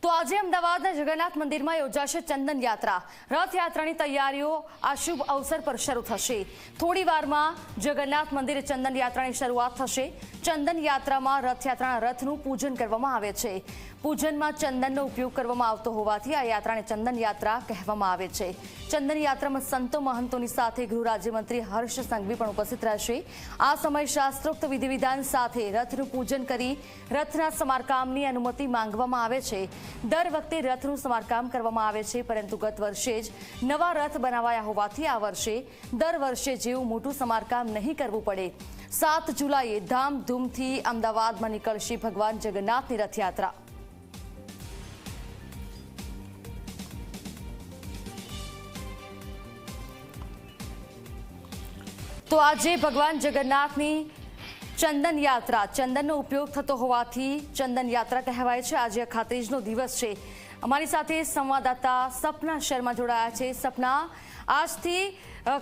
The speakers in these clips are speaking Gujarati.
તો આજે અમદાવાદના જગન્નાથ મંદિરમાં યોજાશે ચંદન યાત્રા. રથયાત્રાની તૈયારીઓ આ શુભ અવસર પર શરૂ થશે. થોડી વારમાં જગન્નાથ મંદિરે ચંદન યાત્રાની શરૂઆત થશે. ચંદન યાત્રામાં રથયાત્રાના રથનું પૂજન કરવામાં આવે છે. પૂજનમાં ચંદનનો ઉપયોગ કરવામાં આવતો હોવાથી આ યાત્રાને ચંદન યાત્રા કહેવામાં આવે છે. ચંદન યાત્રામાં સંતો મહંતોની સાથે ગૃહ રાજ્યમંત્રી હર્ષ સંઘવી પણ ઉપસ્થિત રહેશે. આ સમય શાસ્ત્રોક્ત વિધિવિધાન સાથે રથનું પૂજન કરી રથના સમારકામની અનુમતિ માંગવામાં આવે છે. દર વખતે રથનું સમારકામ કરવામાં આવે છે, પરંતુ ગત વર્ષે જ નવા રથ બનાવાયા હોવાથી આ વર્ષે દર વર્ષે જેવું મોટું સમારકામ નહીં કરવું પડે. સાત જુલાઈએ ધામધૂમથી અમદાવાદમાં નીકળશે ભગવાન જગન્નાથની રથયાત્રા. તો આજે ભગવાન જગન્નાથની ચંદન યાત્રા, ચંદનનો ઉપયોગ થતો હોવાથી ચંદન યાત્રા કહેવાય છે. આજે અખાત્રીજનો દિવસ છે. અમારી સાથે સંવાદદાતા સપના શર્મા જોડાયા છે. સપના, આજથી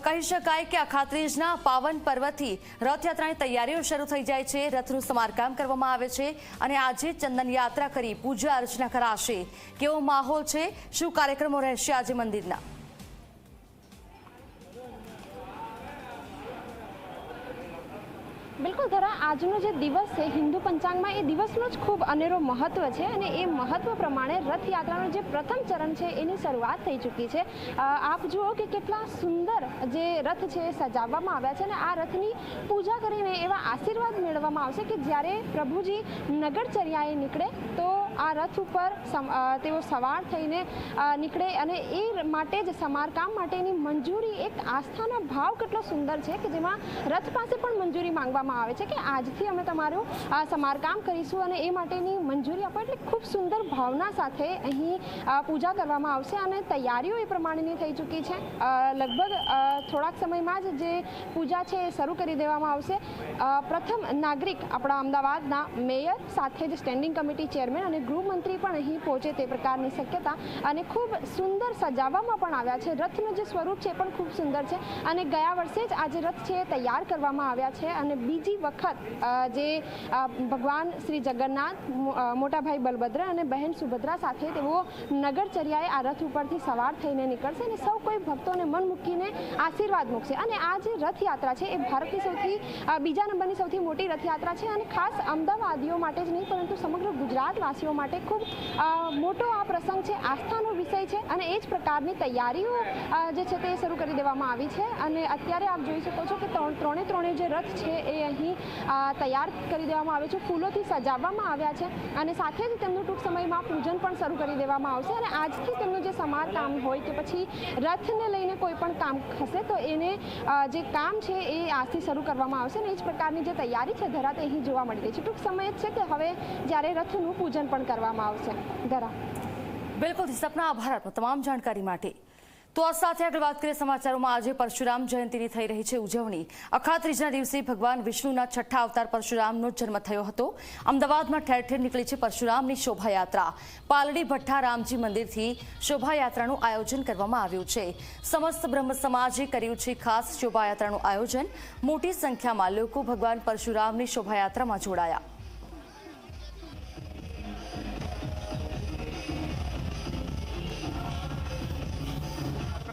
કહી શકાય કે અખાત્રીજના પાવન પર્વથી રથયાત્રાની તૈયારીઓ શરૂ થઈ જાય છે. રથનું સમારકામ કરવામાં આવે છે અને આજે ચંદન યાત્રા કરી પૂજા અર્ચના કરાશે. કેવો માહોલ છે? શું કાર્યક્રમો રહેશે આજે મંદિરના? બિલકુલ, ધરા, આજનો જે દિવસ છે, હિન્દુ પંચાંગમાં એ દિવસનો જ ખૂબ અનેરો મહત્વ છે અને એ મહત્વ પ્રમાણે રથયાત્રાનું જે પ્રથમ ચરણ છે, એની શરૂઆત થઈ ચૂકી છે. આપ જુઓ કે કેટલા સુંદર જે રથ છે, એ સજાવવામાં આવ્યા છે અને આ રથની પૂજા કરીને એવા આશીર્વાદ મેળવવામાં આવશે કે જ્યારે પ્રભુજી નગરચર્યાએ નીકળે તો આ રથ ઉપર તેઓ સવાર થઈને નીકળે અને એ માટે જ સમારકામ માટેની મંજૂરી એક આસ્થાનો ભાવ કેટલો સુંદર છે કે જેમાં રથ પાસે પણ મંજૂરી માંગવામાં આવે છે કે આજથી અમે તમારું સમારકામ કરીશું અને એ માટેની મંજૂરી આપો એટલે ખૂબ સુંદર ભાવના સાથે અહીં પૂજા કરવામાં આવશે અને તૈયારીઓ એ પ્રમાણેની થઈ ચૂકી છે. લગભગ થોડાક સમયમાં જ જે પૂજા છે એ શરૂ કરી દેવામાં આવશે. પ્રથમ નાગરિક આપણા અમદાવાદના મેયર સાથે જ સ્ટેન્ડિંગ કમિટી ચેરમેન અને ગૃહમંત્રી પણ અહીં પહોંચે તે પ્રકારની શક્યતા અને ખૂબ સુંદર સજાવવામાં પણ આવ્યા છે. રથનું જે સ્વરૂપ છે પણ ખૂબ સુંદર છે અને ગયા વર્ષે જ આ જે રથ છે તૈયાર કરવામાં આવ્યા છે અને બીજી વખત જે ભગવાન શ્રી જગન્નાથ મોટાભાઈ બલભદ્ર અને બહેન સુભદ્રા સાથે તેઓ નગરચર્યાએ આ રથ ઉપરથી સવાર થઈને નીકળશે અને સૌ કોઈ ભક્તોને મન મૂકીને આશીર્વાદ મૂકશે. અને આ જે રથયાત્રા છે એ ભારતની સૌથી બીજા નંબરની સૌથી મોટી રથયાત્રા છે અને ખાસ અમદાવાદીઓ માટે જ નહીં પરંતુ સમગ્ર ગુજરાતવાસીઓ માટે ખૂબ મોટો આ પ્રસંગ છે, આસ્થાનો વિષય છે અને એ જ પ્રકારની તૈયારીઓ જે છે તે શરૂ કરી દેવામાં આવી છે. અને અત્યારે આપ જોઈ શકો છો કે ત્રણ, ત્રણે જે રથ છે એ અહીં તૈયાર કરી દેવામાં આવે છે, ફૂલોથી સજાવવામાં આવ્યા છે અને સાથે જ તેમનું ટૂંક સમયમાં પૂજન પણ શરૂ કરી દેવામાં આવશે. અને આજથી તેમનું જે સમારકામ હોય કે પછી રથને લઈને કોઈ પણ કામ હશે તો એને જે કામ છે એ આજથી શરૂ કરવામાં આવશે. અને એ જ પ્રકારની જે તૈયારી છે, ધરાતે અહીં જોવા મળી રહી છે. ટૂંક સમય જ છે કે હવે જ્યારે રથનું પૂજન પણ કરવામાં આવશે. ધરા. બિલકુલ સપના, આભાર તમામ જાણકારી માટે. તો આ સાથે આગળ વાત કરીએ સમાચારોમાં. આજે પરશુરામ જયંતિની થઈ રહી છે ઉજવણી. અખાત્રીજના દિવસે ભગવાન વિષ્ણુના છઠ્ઠા અવતાર પરશુરામનો જન્મ થયો હતો. અમદાવાદમાં ઠેર ઠેર નીકળી છે પરશુરામની શોભાયાત્રા. પાલડી ભઠ્ઠા રામજી મંદિરથી શોભાયાત્રાનું આયોજન કરવામાં આવ્યું છે. સમસ્ત બ્રહ્મ સમાજે કર્યું છે ખાસ શોભાયાત્રાનું આયોજન. મોટી સંખ્યામાં લોકો ભગવાન પરશુરામની શોભાયાત્રામાં જોડાયા.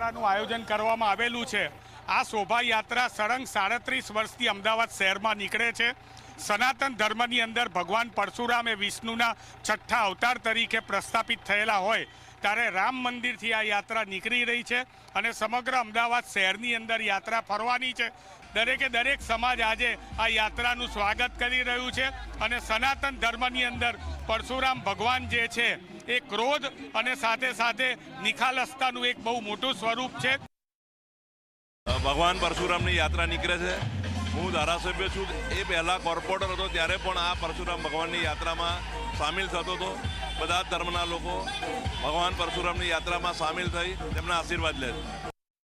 યાત્રાનું આયોજન કરવામાં આવેલું છે. આ શોભાયાત્રા સળંગ સાડત્રીસ વર્ષથી અમદાવાદ શહેરમાં નીકળે છે. સનાતન ધર્મની અંદર ભગવાન પરશુરામ વિષ્ણુના છઠ્ઠા અવતાર તરીકે પ્રસ્થાપિત થયેલા હોય, ત્યારે રામ મંદિરથી આ યાત્રા નીકળી રહી છે અને સમગ્ર અમદાવાદ શહેરની અંદર યાત્રા ફરવાની છે. દરેકે દરેક સમાજ આજે આ યાત્રાનું સ્વાગત કરી રહ્યું છે અને સનાતન ધર્મની અંદર પરશુરામ ભગવાન જે છે, એ ક્રોધ અને સાથે સાથે નિખાલસતાનું એક બહુ મોટું સ્વરૂપ છે. ભગવાન પરશુરામની યાત્રા નીકળે છે. હું ધારાસભ્ય છું. એ પહેલાં કોર્પોરેટર હતો, ત્યારે પણ આ પરશુરામ ભગવાનની યાત્રામાં સામેલ થતો હતો. બધા ધર્મના લોકો ભગવાન પરશુરામની યાત્રામાં સામેલ થઈ તેમના આશીર્વાદ લે છે.